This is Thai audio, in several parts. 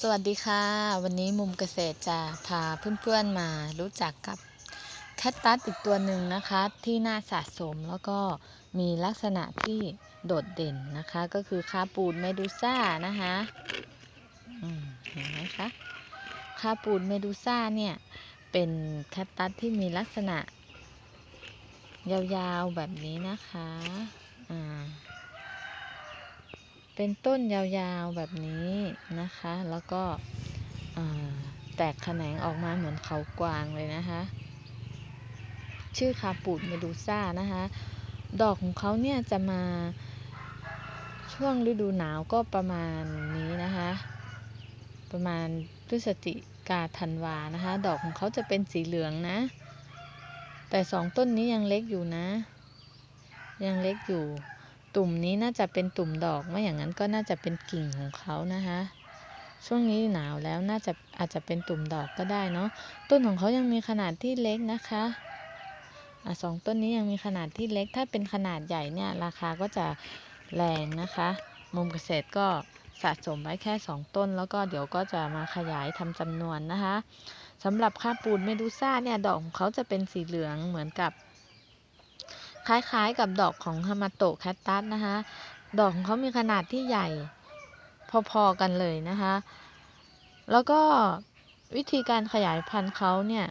สวัสดีค่ะ วันนี้มุมเกษตรจะพาเพื่อนๆมารู้จักกับแคตตัสอีกตัวหนึ่งนะคะ ที่น่าสะสมแล้วก็มีลักษณะที่โดดเด่นนะคะ ก็คือคาปูดเมดูซ่านะคะเห็นไหมคะคาปูดเมดูซ่าเนี่ยเป็นแคตตัสที่มีลักษณะ ยาวๆแบบนี้นะคะอ่า เป็นต้นยาวๆแบบนี้นะคะ แล้วก็แตกแขนงออกมาเหมือนเขากวางเลยนะคะ ชื่อคาปูดเมดูซ่านะคะ ดอกของเขาเนี่ยจะมาช่วงฤดูหนาวก็ประมาณนี้นะคะ ประมาณพฤศจิกาธันวานะคะ ดอกของเขาจะเป็นสีเหลืองนะ แต่สองต้นนี้ยังเล็กอยู่นะ ยังเล็กอยู่ ตุ่มนี้น่าจะเป็นตุ่มดอกไม่อย่างนั้นก็น่าจะเป็นกิ่งของเขานะคะช่วงนี้หนาวแล้วน่าจะอาจจะเป็นตุ่มดอกก็ได้เนาะต้นของเขายังมีขนาดที่เล็กนะคะอะสองต้นนี้ยังมีขนาดที่เล็ก ถ้าเป็นขนาดใหญ่เนี่ยราคาก็จะแรงนะคะ มุมเกษตรก็สะสมไว้แค่ 2 ต้น แล้วก็เดี๋ยวก็จะมาขยายทำจำนวนนะคะสำหรับคาปูนเมดูซ่าเนี่ยดอกของเขาจะเป็นสีเหลืองเหมือนกับ ล้ายๆกับดอกของฮามาโตะแคตตัสนะคะ ดอกของเขามีขนาดที่ใหญ่พอๆกันเลยนะคะ แล้วก็วิธีการขยายพันธุ์เขาเนี่ย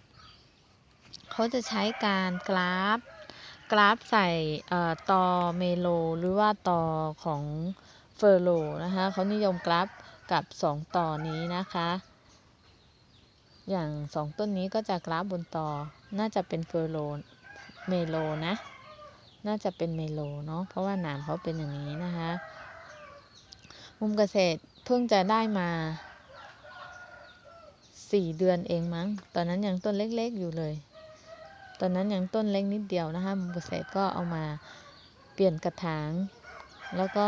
เขาจะใช้การกราฟ กราฟใส่ตอเมโล หรือว่าตอของเฟอร์โลนะคะเขานิยมกราฟกับ 2 ต่อนี้นะคะ อย่าง 2 ต้นนี้ก็จะกราฟบนตอน่าจะเป็นเฟอร์โลเมโลนะ น่าจะเป็นเมโลเนาะเพราะว่าหนามเขาเป็นอย่างนี้นะคะ มุมเกษตรเพิ่งจะได้มาสี่เดือนเองมั้ง ตอนนั้นยังต้นเล็กๆอยู่เลย ตอนนั้นยังต้นเล็กนิดเดียวนะคะมุมเกษตรก็เอามาเปลี่ยนกระถาง แล้วก็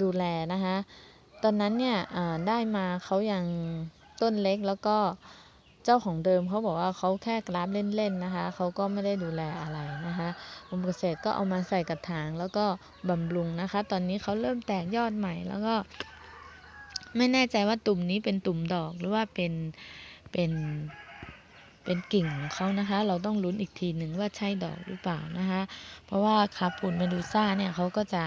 ดูแลนะคะ ตอนนั้นเนี่ยได้มาเขายังต้นเล็กแล้วก็ เจ้าของเดิมเขาบอกว่าเขาแค่กราฟเล่นๆนะคะเขาก็ไม่ได้ดูแลอะไรนะคะกรมเกษตรก็เอามาใส่กระถางแล้วก็บำรุงนะคะ ตอนนี้เขาเริ่มแตกยอดใหม่แล้วก็ ไม่แน่ใจว่าตุ่มนี้เป็นตุ่มดอกหรือว่าเป็นเป็นเป็นกิ่งของเขานะคะ เราต้องลุ้นอีกทีหนึ่งว่าใช่ดอกหรือเปล่านะคะ เพราะว่าคาปูนเมดูซ่าเนี่ยเขาก็จะ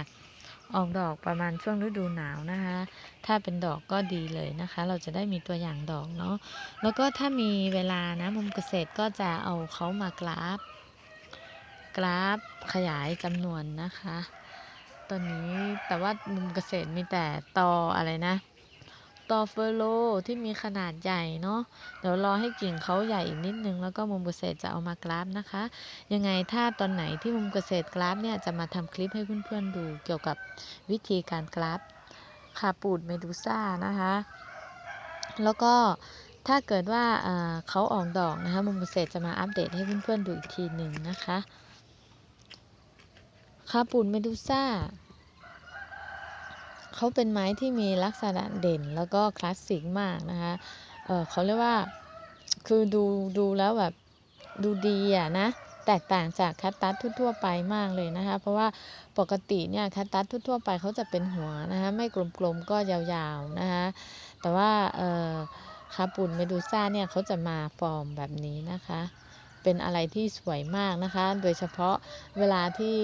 ออกดอกประมาณช่วงฤดูหนาวนะคะ ถ้าเป็นดอกก็ดีเลยนะคะ เราจะได้มีตัวอย่างดอกเนาะ แล้วก็ถ้ามีเวลานะมุมเกษตรก็จะเอาเขามากราฟ กราฟขยายจำนวนนะคะตอนนี้แต่ว่ามุมเกษตรมีแต่ตออะไรนะ ตอเฟอโลที่มีขนาดใหญ่เนาะเดี๋ยวรอให้กิ่งเขาใหญ่อีกนิดนึง แล้วก็มุมเกษตรจะเอามากราฟนะคะ ยังไงถ้าตอนไหนที่มุมเกษตรกราฟเนี่ยจะมาทำคลิปให้เพื่อนๆดูเกี่ยวกับวิธีการกราฟคาปูดเมดูซ่านะคะ แล้วก็ถ้าเกิดว่าเขาออกดอกนะคะมุมเกษตรจะมาอัปเดตให้เพื่อนๆดูอีกทีหนึ่งนะคะคาปูนเมดูซ่า เขาเป็นไม้ที่มีลักษณะเด่นแล้วก็คลาสสิกมากนะคะเเขาเรียกว่าคือดูดูแล้วแบบดูดีอะนะแตกต่างจากคัตตัสทั่วๆไปมากเลยนะคะ เพราะว่าปกติเนี่ยคัตตัสทั่วๆไปเขาจะเป็นหัวนะคะไม่กลมๆก็ยาวๆนะคะแต่ว่าคาปุนเมดูซ่าเนี่ยเขาจะมาฟอร์มแบบนี้นะคะ เป็นอะไรที่สวยมากนะคะ โดยเฉพาะเวลาที่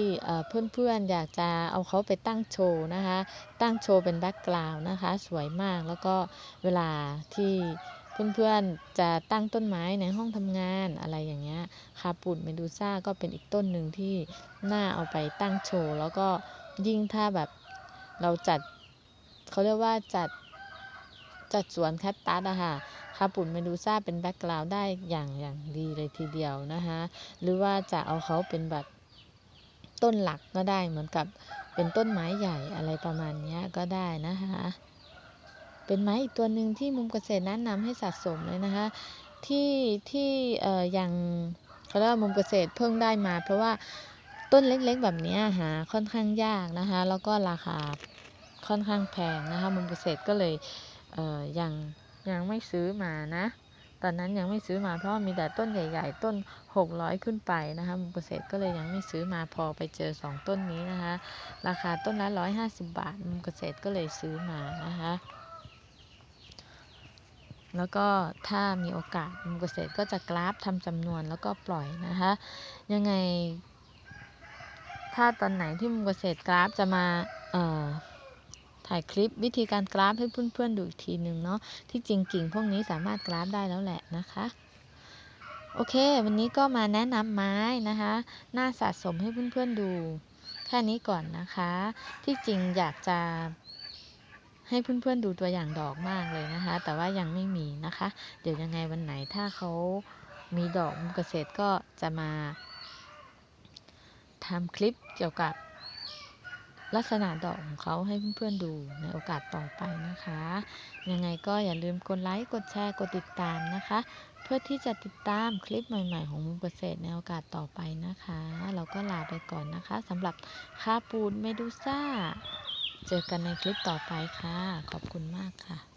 เพื่อนๆอยากจะเอาเขาไปตั้งโชว์นะคะ ตั้งโชว์เป็นแบ็กกราวน์นะคะ สวยมากแล้วก็เวลาที่เพื่อนๆจะตั้งต้นไม้ในห้องทำงานอะไรอย่างเงี้ยคาปุนเมดูซ่าก็เป็นอีกต้นหนึ่งที่น่าเอาไปตั้งโชว์ แล้วก็ยิ่งถ้าแบบเราจัดเขาเรียกว่าจัด จัดสวนแคตตัสอะค่ะคาปุ่นเมดูซ่าเป็นแบ็กกราวด์ได้อย่างอย่างดีเลยทีเดียวนะคะหรือว่าจะเอาเขาเป็นแบบต้นหลักก็ได้เหมือนกับเป็นต้นไม้ใหญ่อะไรประมาณนี้ก็ได้นะคะเป็นไม้อีกตัวหนึ่งที่มุมเกษตรแนะนำให้สะสมเลยนะคะที่ที่เอ่อยังเขาเรียกว่ามุมเกษตรเพิ่งได้มา เพราะว่าต้นเล็กๆแบบนี้หาค่อนข้างยากนะคะแล้วก็ราคาค่อนข้างแพงนะคะมุมเกษตรก็เลย เออยังยังไม่ซื้อมานะ ตอนนั้นยังไม่ซื้อมาเพราะมีแต่ต้นใหญ่ ๆ ต้น 600 ขึ้นไปนะคะมุมเกษตรก็เลยยังไม่ซื้อมาพอไปเจอ 2 ต้นนี้นะคะ ราคาต้นละ 150 บาทมุมเกษตรก็เลยซื้อมานะคะแล้วก็ถ้ามีโอกาสมุมเกษตรก็จะกราฟทำจำนวนแล้วก็ปล่อยนะคะ ยังไง ถ้าตอนไหนที่มุมเกษตรกราฟจะมาเอ่อ ถ่ายคลิปวิธีการกราฟให้เพื่อนๆดูอีกทีหนึ่งเนาะที่จริงกิ่งพวกนี้สามารถกราฟได้แล้วแหละนะคะโอเค วันนี้ก็มาแนะนำไม้นะคะน่าสะสมให้เพื่อนๆดู แค่นี้ก่อนนะคะ ที่จริงอยากจะให้เพื่อนๆดูตัวอย่างดอกมากเลยนะคะ แต่ว่ายังไม่มีนะคะ เดี๋ยวยังไงวันไหนถ้าเขามีดอกมุมเกษตรก็จะมาทำคลิปเกี่ยวกับ ลักษณะดอกของเขาให้เพื่อนๆดูในโอกาสต่อไปนะคะ ยังไงก็อย่าลืมกดไลค์กดแชร์กดติดตามนะคะ เพื่อที่จะติดตามคลิปใหม่ๆ ของมุมเกษตรในโอกาสต่อไปนะคะ เราก็ลาไปก่อนนะคะสำหรับคาปูนเมดูซ่า เจอกันในคลิปต่อไปค่ะ ขอบคุณมากค่ะ